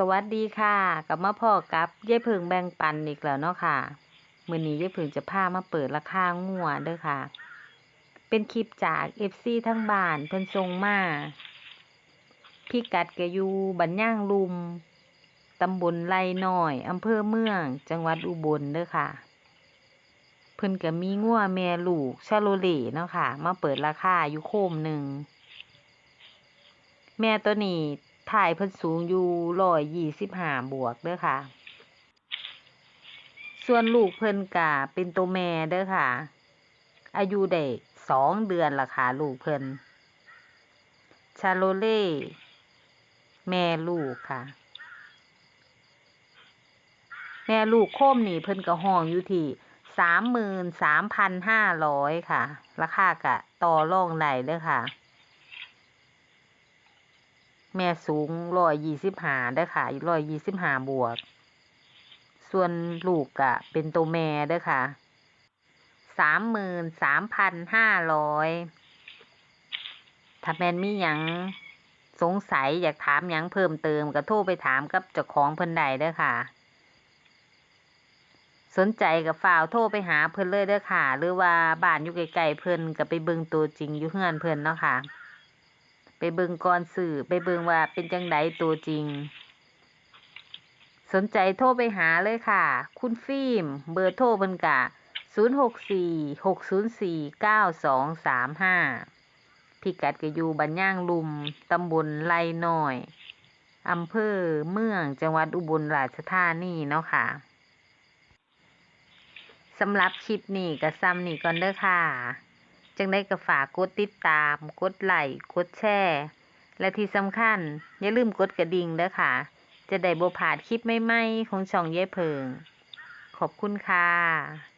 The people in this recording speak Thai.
สวัสดีค่ะกลับมาพ่อกับยายเพิงแบ่งปันอีกแล้วเนาะค่ะมื้อนี้ยายเพิงจะพามาเปิดราคางัวเด้อค่ะ เป็นคลิปจาก FC ทั้งบ้านเพิ่นส่งมาพี่กัดก็อยู่บันย่างลุมตำบลไร่น้อยอำเภอเมือง จังหวัดอุบลเด้อค่ะ เพิ่นก็มีงัวแม่ลูกชาโลเล่เนาะค่ะ มาเปิดราคาอยู่โคมหนึ่งแม่ตัวนี้ ถ่ายเพิ่นสูงอยู่ร้อยยี่สิบห้าบวกเด้อค่ะ ส่วนลูกเพิ่นกะเป็นตัวแม่เด้อค่ะ อายุได้สองเดือนละค่ะลูกเพิ่นชาโลเล่ แม่ลูกค่ะ แม่ลูกโคมนี่เพิ่นก็ห้องอยู่ที่สามหมื่นสามพันห้าร้อยค่ะ ราคากะต่อรองได้เด้อค่ะ แม่สูงร้อยยี่สิบห้าเด้ค่ะร้อยยี่สิบห้าบวก ส่วนลูกกะเป็นตัวแม่เด้ค่ะสามหมื่นสามพันห้าร้อยถ้าแมนมีหยังสงสัยอยากถามหยังเพิ่มเติมก็โทรไปถามกับเจ้าของเพิ่นได้เด้อค่ะ สนใจกับฝ่าวโทรไปหาเพิ่นเลยเด้อค่ะ หรือว่าบ้านอยู่ไกลๆเพิ่นก็ไปเบิ่งตัวจริงอยู่เฮือนเพิ่นเนาะค่ะ ไปเบิงก่อนสื่อไปเบิงว่าเป็นจังไดตัวจริง สนใจโทรไปหาเลยค่ะ คุณฟิล์มเบอร์โทรเพิ่นกะ0 6 4 6 0 4 9 2 3 5พิกัดก็อยู่บันย่างลุม ตำบลไร่น้อยอำเภอเมืองจังหวัดอุบลราชธานีเนาะค่ะสำหรับคลิปนี้ก็ซ้ำนี่ก่อนเด้อค่ะ จังได้ก็ฝากกดติดตาม กดไลค์กดแชร์และที่สำคัญ อย่าลืมกดกระดิ่งเด้อค่ะ จะได้บ่พลาดคลิปใหม่ๆของช่องเย่เพิง ขอบคุณค่ะ